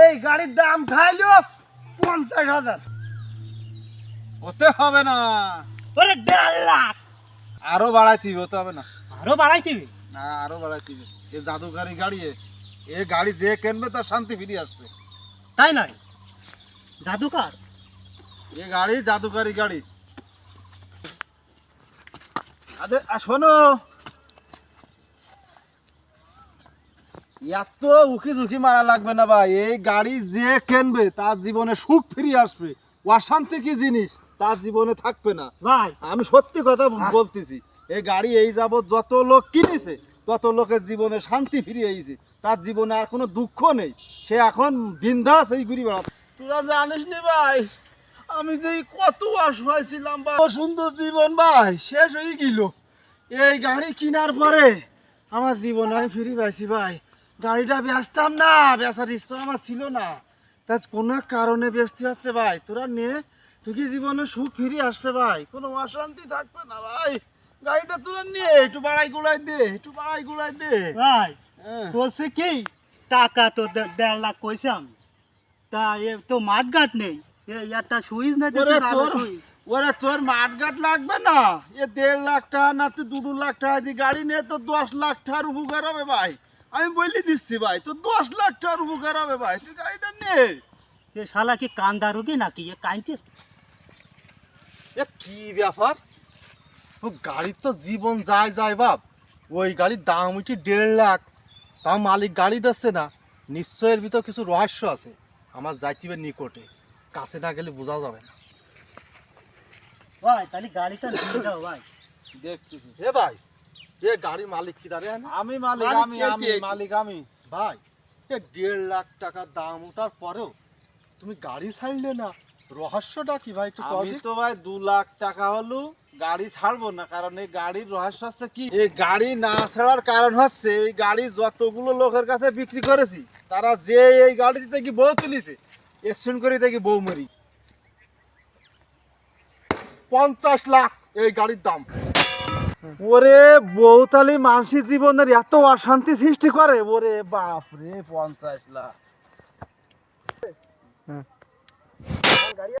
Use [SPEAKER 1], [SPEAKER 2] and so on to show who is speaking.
[SPEAKER 1] এই গাড়ির দাম খাইলো পঞ্চাশ হাজার।
[SPEAKER 2] ওতে হবে না।
[SPEAKER 3] ওরে দেড় লাখ।
[SPEAKER 2] আরও বাড়াইতে হবে, ওতে হবে না।
[SPEAKER 3] আরও বাড়াইতে।
[SPEAKER 2] না আরও বাড়াইতে। এ জাদুকারি গাড়ি এ। গাড়ি যে কিনবে তার শান্তি ফিরে আসছে
[SPEAKER 3] তাই নয়? জাদুকার?
[SPEAKER 2] এ গাড়ি জাদুকারি গাড়ি। আরে শোনো। এত উকি ঝুঁকি মারা লাগবে না ভাই। এই গাড়ি যে কিনবে তার জীবনে সুখ ফিরে আসবে। অশান্তি কি জিনিস? তার জীবনে থাকবে না।
[SPEAKER 3] ভাই।
[SPEAKER 2] আমি সত্যি কথা বলতেছি এই গাড়ি এই যাবৎ যত লোক কিনেছে তত লোকের জীবনে শান্তি ফিরে এসেছে। তার জীবনে আর কোনো দুঃখ নেই। সে এখন বিন্দাস এই ঘুরি বেড়া তোরা জানিস নি ভাই? আমি যে কত অসহায় ছিলাম ভাই। কত সুন্দর জীবন ভাই শেষ হয়ে গেল। এই গাড়ি কেনার পরে আমার জীবন আমি ফিরে পাইছি ভাই। গাড়িটা বেচতাম না বেচার ইচ্ছা আমার ছিল না। তা কোনো কারণে বেচতে হচ্ছে ভাই। তোরা নে তুই কি জীবনে সুখ ফিরে আসবে ভাই? কোনো অশান্তি থাকবে না ভাই। গাড়িটা তোরা নে একটু বাড়াই গুড়াই দে একটু বাড়াই গুড়াই দে।
[SPEAKER 3] ভাই
[SPEAKER 2] হ্যাঁ।
[SPEAKER 3] বলছে কি টাকা তো দেড় লাখ কইছে আমি। তা এ তো মাঠ ঘাট নেই একটা সুইচ না
[SPEAKER 2] তোর ওরে তোর মাঠঘাট লাগবে না? এ দেড় লাখ টাকা না তুই দু দু লাখ টাকা দিয়ে গাড়ি নিয়ে তো দশ লাখ টাকার উপকার হবে ভাই। আমি বলে দিচ্ছি ভাই তো দশ লাখ টাকার উপকার হবে ভাই তুই গাড়িটা নে।
[SPEAKER 3] এ শালা কি কান্দা রুগী নাকি? এ কাইতে
[SPEAKER 4] এ কি ব্যাপার? ও গাড়ির তো জীবন যায় যায় বাপ। ওই গাড়ির দাম উঠি দেড় লাখ। তা মালিক গাড়ি দিচ্ছে না। নিশ্চয়ের ভিতর কিছু রহস্য আছে। আমার যাইতিবে নিকটে। কাছে না গেলে বোঝা যাবে না।
[SPEAKER 3] ভাই তাহলে গাড়িটা ভাই।
[SPEAKER 4] দেখতেছি। হে ভাই এ গাড়ির মালিক কি দাঁড়িয়ে
[SPEAKER 2] আমি মালিক আমি আমি মালিক আমি।
[SPEAKER 4] ভাই এ দেড় লাখ টাকার দাম ওঠার পরেও তুমি গাড়ি ছাড়লে না? রহস্যটা কি ভাই একটু
[SPEAKER 2] আমি তো ভাই দু লাখ টাকা হলো গাড়ি ছাড়বো না কারণ এই গাড়ির রহস্য হচ্ছে কি? এই গাড়ি না ছাড়ার কারণ হচ্ছে এই গাড়ি যতগুলো লোকের কাছে বিক্রি করেছি তারা যে এই গাড়িতে থেকে বউ তুলিছে এক্সচেঞ্জ করে থেকে বউ মরি।
[SPEAKER 4] পঞ্চাশ লাখ এই গাড়ির দাম।
[SPEAKER 2] ওরে বউতালি মানসিক জীবনের এত অশান্তি সৃষ্টি করে ওরে বাপ রে পঞ্চাশ লাখ।